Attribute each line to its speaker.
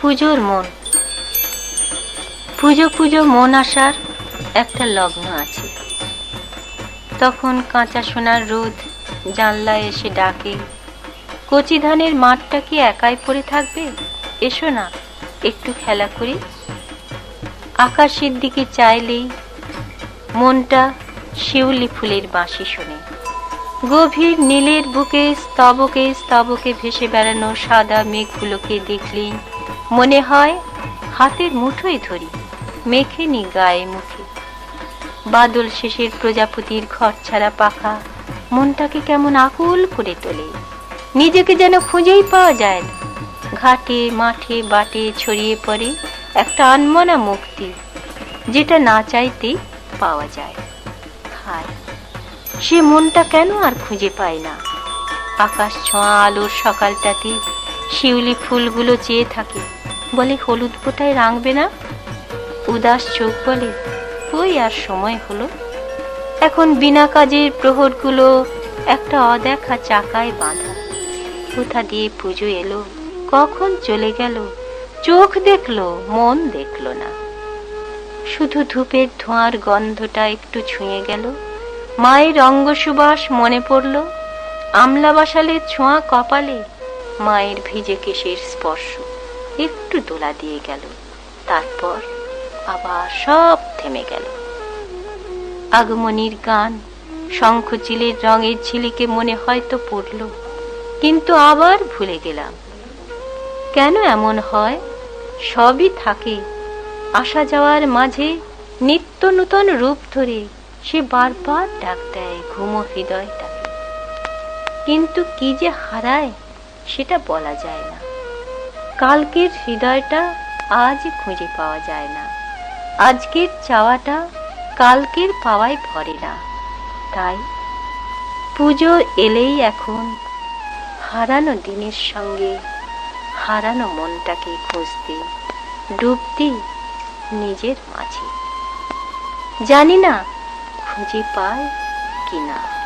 Speaker 1: পুজোর মন। পুজো পুজো মন আসার একটা লগ্ন আছে। তখন কাঁচা সোনার রোদ জানলায় এসে ডাকে, কচি ধানের মাঠটা কি একাই পড়ে থাকবে? এসো না, একটু খেলা করি। আকাশের দিকে চাইলেই মনটা শিউলি ফুলের বাঁশি শোনে। গভীর নীলের বুকে স্তবকে স্তবকে ভেসে বেড়ানো সাদা মেঘগুলোকে দেখলেই মনে হয় হাতের মুঠোয় ধরি, মেখে নি গায়ে মুখে বাদল শেষের প্রজাপতির ঘর ছাড়া পাখা, মনটাকে কেমন আকুল করে তোলে। নিজেকে যেন খুঁজেই পাওয়া যায় না। ঘাটে, মাঠে, বাটে ছড়িয়ে পড়ে একটা আনমনা মুক্তি, যেটা না চাইতেই পাওয়া যায়। হায়, সে মনটা কেন আর খুঁজে পায় না? আকাশ ছোঁয়া আলোর সকালটাতে শিউলি ফুলগুলো চেয়ে থাকে। বলে, হলুদ ফোটায় রাঙবে না? উদাস চোখ বলে ওই আর সময় হলো? এখন বিনা কাজের প্রহরগুলো একটা অদেখা চাকায় বাঁধা। কোথা দিয়ে পুজো এলো, কখন চলে গেল, চোখ দেখল, মন দেখল না। শুধু ধূপের ধোঁয়ার গন্ধটা একটু ছুঁয়ে গেল, মায়ের অঙ্গ সুবাস মনে পড়ল, আমলা বাসালের ছোঁয়া কপালে মায়ের ভিজে কেশের স্পর্শ। একটু দোলা দিয়ে গেল। তারপর আবার সব থেমে গেল। আগমনীর গান শঙ্খচিলের রঙের ঝিলিকে মনে হয়তো পড়ল, কিন্তু আবার ভুলে গেলাম। কেন এমন হয়? সবই থাকে। আসা যাওয়ার মাঝে নিত্য নূতন রূপ ধরে সে বারবার ডাক দেয় ঘুমো হৃদয়টাকে। কিন্তু কি যে হারায়? সেটা বলা যায় না। কালকের হৃদয়টা আজ খুঁজে পাওয়া যায় না। আজকের চাওয়াটা কালকের পাওয়ায় ভরে না। তাই পুজো এলেই এখন হারানো দিনের সঙ্গে হারানো মনটাকে খুঁজতে ডুবতি নিজের মাঝে। জানি না খুঁজে পায় কি না